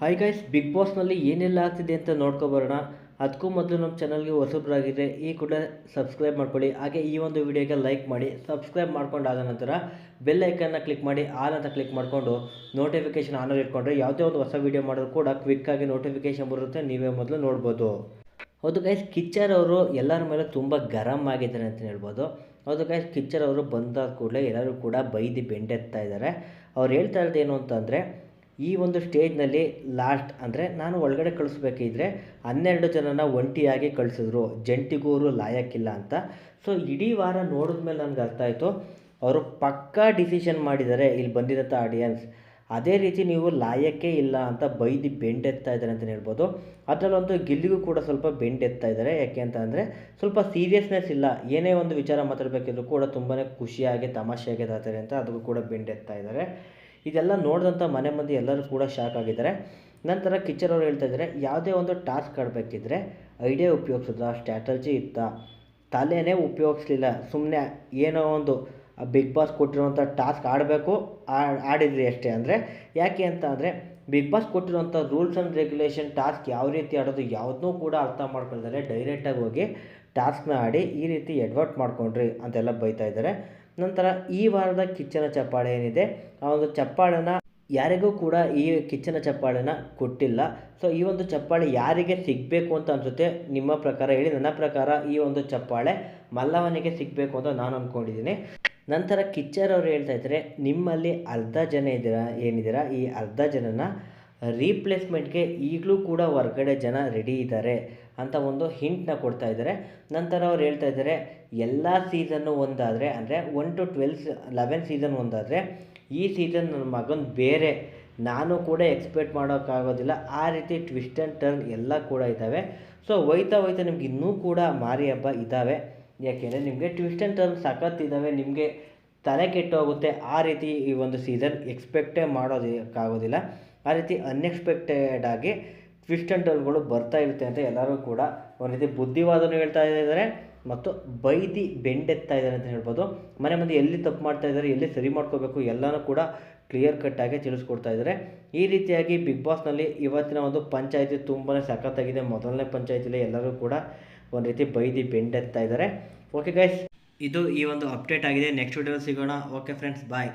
Hi guys big ಬಾಸ್ನಲ್ಲಿ ಏನೆಲ್ಲ ಆಗ್ತಿದೆ ಅಂತ ನೋಡ್ಕೊಬರೋಣ ಅದಕ್ಕೂ ಮೊದಲು ನಮ್ಮ ಚಾನಲ್ಗೆ ಹೊಸಬ್ರಾಗಿದ್ರೆ ಈ ಕೂಡ ಸಬ್ಸ್ಕ್ರೈಬ್ ಮಾಡ್ಕೊಳ್ಳಿ. ಹಾಗೆ ಈ ಒಂದು ವಿಡಿಯೋಗೆ ಲೈಕ್ ಮಾಡಿ ಸಬ್ಸ್ಕ್ರೈಬ್ ಮಾಡ್ಕೊಂಡಾದ ನಂತರ ಬೆಲ್ ಐಕನ್ನ ಕ್ಲಿಕ್ ಮಾಡಿ ಆಲ್ ಅಂತ ಕ್ಲಿಕ್ ಮಾಡಿಕೊಂಡು ನೋಟಿಫಿಕೇಷನ್ ಆನಲ್ಲಿ ಇಟ್ಕೊಂಡ್ರೆ ಯಾವುದೇ ಒಂದು ಹೊಸ ವಿಡಿಯೋ ಮಾಡಿದ್ರು ಕೂಡ ಕ್ವಿಕ್ಕಾಗಿ ನೋಟಿಫಿಕೇಷನ್ ಬರುತ್ತೆ, ನೀವೇ ಮೊದಲು ನೋಡ್ಬೋದು. ಹೌದು ಗೈಸ್ ಕಿಚ್ಚರ್ ಅವರು ಎಲ್ಲರ ಮೇಲೆ ತುಂಬ ಗರಂ ಆಗಿದ್ದಾರೆ ಅಂತ ಹೇಳ್ಬೋದು. ಹೌದು ಗೈಸ್ ಕಿಚ್ಚರ್ ಅವರು ಬಂದಾದ ಕೂಡಲೇ ಎಲ್ಲರೂ ಕೂಡ ಬೈದಿ ಬೆಂಡೆತ್ತಾ ಇದ್ದಾರೆ. ಅವ್ರು ಹೇಳ್ತಾ ಇರೋದು ಏನು ಅಂತಂದರೆ ಈ ಒಂದು ಸ್ಟೇಜ್ನಲ್ಲಿ ಲಾಸ್ಟ್ ಅಂದರೆ ನಾನು ಒಳಗಡೆ ಕಳಿಸ್ಬೇಕಿದ್ರೆ ಹನ್ನೆರಡು ಜನನ ಒಂಟಿಯಾಗಿ ಕಳಿಸಿದ್ರು. ಜಂಟಿಗೂರು ಲಾಯಕ್ಕಿಲ್ಲ ಅಂತ. ಸೊ ಇಡೀ ವಾರ ನೋಡಿದ ಮೇಲೆ ನನಗೆ ಅರ್ಥ ಆಯಿತು. ಅವರು ಪಕ್ಕಾ ಡಿಸಿಷನ್ ಮಾಡಿದ್ದಾರೆ ಇಲ್ಲಿ ಬಂದಿರೋಂಥ ಆಡಿಯನ್ಸ್ ಅದೇ ರೀತಿ ನೀವು ಲಾಯಕ್ಕೇ ಇಲ್ಲ ಅಂತ ಬೈದು ಬೆಂಡೆತ್ತಾ ಇದ್ದಾರೆ ಅಂತಲೇ ಹೇಳ್ಬೋದು. ಅದರಲ್ಲಂತೂ ಗಿಲ್ಲಿಗೂ ಕೂಡ ಸ್ವಲ್ಪ ಬೆಂಡೆತ್ತಾ ಇದ್ದಾರೆ. ಯಾಕೆ ಅಂತ ಅಂದರೆ ಸ್ವಲ್ಪ ಸೀರಿಯಸ್ನೆಸ್ ಇಲ್ಲ. ಏನೇ ಒಂದು ವಿಚಾರ ಮಾತಾಡಬೇಕಿದ್ರು ಕೂಡ ತುಂಬಾ ಖುಷಿಯಾಗಿ, ತಮಾಷೆಯಾಗಿ ತರ್ತಾರೆ ಅಂತ ಅದಕ್ಕೂ ಕೂಡ ಬೆಂಡೆತ್ತಾ ಇದ್ದಾರೆ. ಇದೆಲ್ಲ ನೋಡಿದಂಥ ಮನೆ ಮಂದಿ ಎಲ್ಲರೂ ಕೂಡ ಶಾಕ್ ಆಗಿದ್ದಾರೆ. ನಂತರ ಕಿಚ್ಚರ್ ಅವರು ಹೇಳ್ತಾ ಇದ್ದಾರೆ, ಯಾವುದೇ ಒಂದು ಟಾಸ್ಕ್ ಆಡಬೇಕಿದ್ರೆ ಐಡಿಯಾ ಉಪಯೋಗಿಸಿದ ಸ್ಟ್ರಾಟಜಿ ಇತ್ತ? ತಲೆನೇ ಉಪಯೋಗಿಸ್ಲಿಲ್ಲ. ಸುಮ್ಮನೆ ಏನೋ ಒಂದು ಬಿಗ್ ಬಾಸ್ ಕೊಟ್ಟಿರುವಂಥ ಟಾಸ್ಕ್ ಆಡಬೇಕು ಆಡಿದ್ರಿ ಅಷ್ಟೇ. ಅಂದರೆ ಯಾಕೆ ಅಂತ ಅಂದರೆ ಬಿಗ್ ಬಾಸ್ ಕೊಟ್ಟಿರುವಂಥ ರೂಲ್ಸ್ ಆ್ಯಂಡ್ ರೆಗ್ಯುಲೇಷನ್ ಟಾಸ್ಕ್ ಯಾವ ರೀತಿ ಆಡೋದು ಯಾವುದನ್ನೂ ಕೂಡ ಅರ್ಥ ಮಾಡ್ಕೊಳ್ತಾರೆ ಡೈರೆಕ್ಟಾಗಿ ಹೋಗಿ ಟಾಸ್ಕ್ನ ಆಡಿ ಈ ರೀತಿ ಎಡ್ವರ್ಟ್ ಮಾಡ್ಕೊಂಡ್ರಿ ಅಂತೆಲ್ಲ ಬೈತಾ ಇದ್ದಾರೆ. ನಂತರ ಈ ವಾರದ ಕಿಚ್ಚನ ಚಪ್ಪಾಳೆ ಏನಿದೆ, ಆ ಒಂದು ಚಪ್ಪಾಳೆನ ಯಾರಿಗೂ ಕೂಡ ಈ ಕಿಚ್ಚನ ಚಪ್ಪಾಳೆನ ಕೊಟ್ಟಿಲ್ಲ. ಸೊ ಈ ಒಂದು ಚಪ್ಪಾಳೆ ಯಾರಿಗೆ ಸಿಗಬೇಕು ಅಂತ ಅನಿಸುತ್ತೆ, ನಿಮ್ಮ ಪ್ರಕಾರ ಹೇಳಿ. ನನ್ನ ಪ್ರಕಾರ ಈ ಒಂದು ಚಪ್ಪಾಳೆ ಮಲ್ಲವನಿಗೆ ಸಿಗಬೇಕು ಅಂತ ನಾನು ಅಂದ್ಕೊಂಡಿದ್ದೀನಿ ನಂತರ ಕಿಚ್ಚರ್ ಅವರು ಹೇಳ್ತಾ ಇದ್ದಾರೆ, ನಿಮ್ಮಲ್ಲಿ ಅರ್ಧ ಜನ ಇದ್ದೀರಾ, ಏನಿದ್ದೀರಾ? ಈ ಅರ್ಧ ಜನನ ರೀಪ್ಲೇಸ್ಮೆಂಟ್ಗೆ ಈಗಲೂ ಕೂಡ ಹೊರಗಡೆ ಜನ ರೆಡಿ ಇದ್ದಾರೆ ಅಂತ ಒಂದು ಹಿಂಟ್ನ ಕೊಡ್ತಾ ಇದ್ದಾರೆ ನಂತರ ಅವ್ರು ಹೇಳ್ತಾ ಇದ್ದಾರೆ ಎಲ್ಲ ಸೀಸನ್ನು ಒಂದಾದರೆ, ಅಂದರೆ one two twelve eleven season ಒಂದಾದರೆ, ಈ ಸೀಸನ್ ನನ್ನ ಮಗನ ಬೇರೆ, ನಾನು ಕೂಡ ಎಕ್ಸ್ಪೆಕ್ಟ್ ಮಾಡೋಕ್ಕಾಗೋದಿಲ್ಲ, ಆ ರೀತಿ ಟ್ವಿಸ್ಟ್ ಆ್ಯಂಡ್ ಟರ್ನ್ ಎಲ್ಲ ಕೂಡ ಇದ್ದಾವೆ ಸೊ ಹೋಯ್ತಾ ಹೋಯ್ತಾ ನಿಮ್ಗೆ ಇನ್ನೂ ಕೂಡ ಮಾರಿ ಹಬ್ಬ ಇದ್ದಾವೆ ಯಾಕೆಂದರೆ ನಿಮಗೆ ಟ್ವಿಸ್ಟ್ ಆ್ಯಂಡ್ ಟರ್ನ್ ಸಖತ್ತಿದ್ದಾವೆ ನಿಮಗೆ ತಲೆ ಕೆಟ್ಟೋಗುತ್ತೆ. ಆ ರೀತಿ ಈ ಒಂದು ಸೀಸನ್ ಎಕ್ಸ್ಪೆಕ್ಟೇ ಮಾಡೋದಕ್ಕಾಗೋದಿಲ್ಲ. ಆ ರೀತಿ ಅನ್ಎಕ್ಸ್ಪೆಕ್ಟೆಡ್ ಆಗಿ ಟ್ವಿಸ್ಟ್ ಆ್ಯಂಡ್ ಟರ್ನ್ಗಳು ಬರ್ತಾ ಇರುತ್ತೆ ಅಂತ ಎಲ್ಲರೂ ಕೂಡ ಒಂದು ರೀತಿ ಬುದ್ಧಿವಾದನೂ ಹೇಳ್ತಾ ಇದ್ದಾರೆ ಮತ್ತು ಬೈದಿ ಬೆಂಡೆತ್ತಾ ಇದ್ದಾರೆ ಅಂತ ಹೇಳ್ಬೋದು. ಮನೆ ಮಂದಿ ಎಲ್ಲಿ ತಪ್ಪು ಮಾಡ್ತಾ ಇದ್ದಾರೆ, ಎಲ್ಲಿ ಸರಿ ಮಾಡ್ಕೋಬೇಕು ಎಲ್ಲನೂ ಕೂಡ ಕ್ಲಿಯರ್ ಕಟ್ಟಾಗಿ ತಿಳಿಸ್ಕೊಡ್ತಾ ಇದ್ದಾರೆ. ಈ ರೀತಿಯಾಗಿ ಬಿಗ್ ಬಾಸ್ನಲ್ಲಿ ಇವತ್ತಿನ ಒಂದು ಪಂಚಾಯಿತಿ ತುಂಬಾ ಸಖತ್ತಾಗಿದೆ. ಮೊದಲನೇ ಪಂಚಾಯಿತಿಲಿ ಎಲ್ಲರೂ ಕೂಡ ಒಂದು ರೀತಿ ಬೈದಿ ಬೆಂಡೆತ್ತಾ ಇದ್ದಾರೆ. ಓಕೆ ಗೈಸ್ ಇದು ಈ ಒಂದು ಅಪ್ಡೇಟ್ ಆಗಿದೆ. ನೆಕ್ಸ್ಟ್ ವಿಡಿಯೋ ಸಿಗೋಣ. Okay friends bye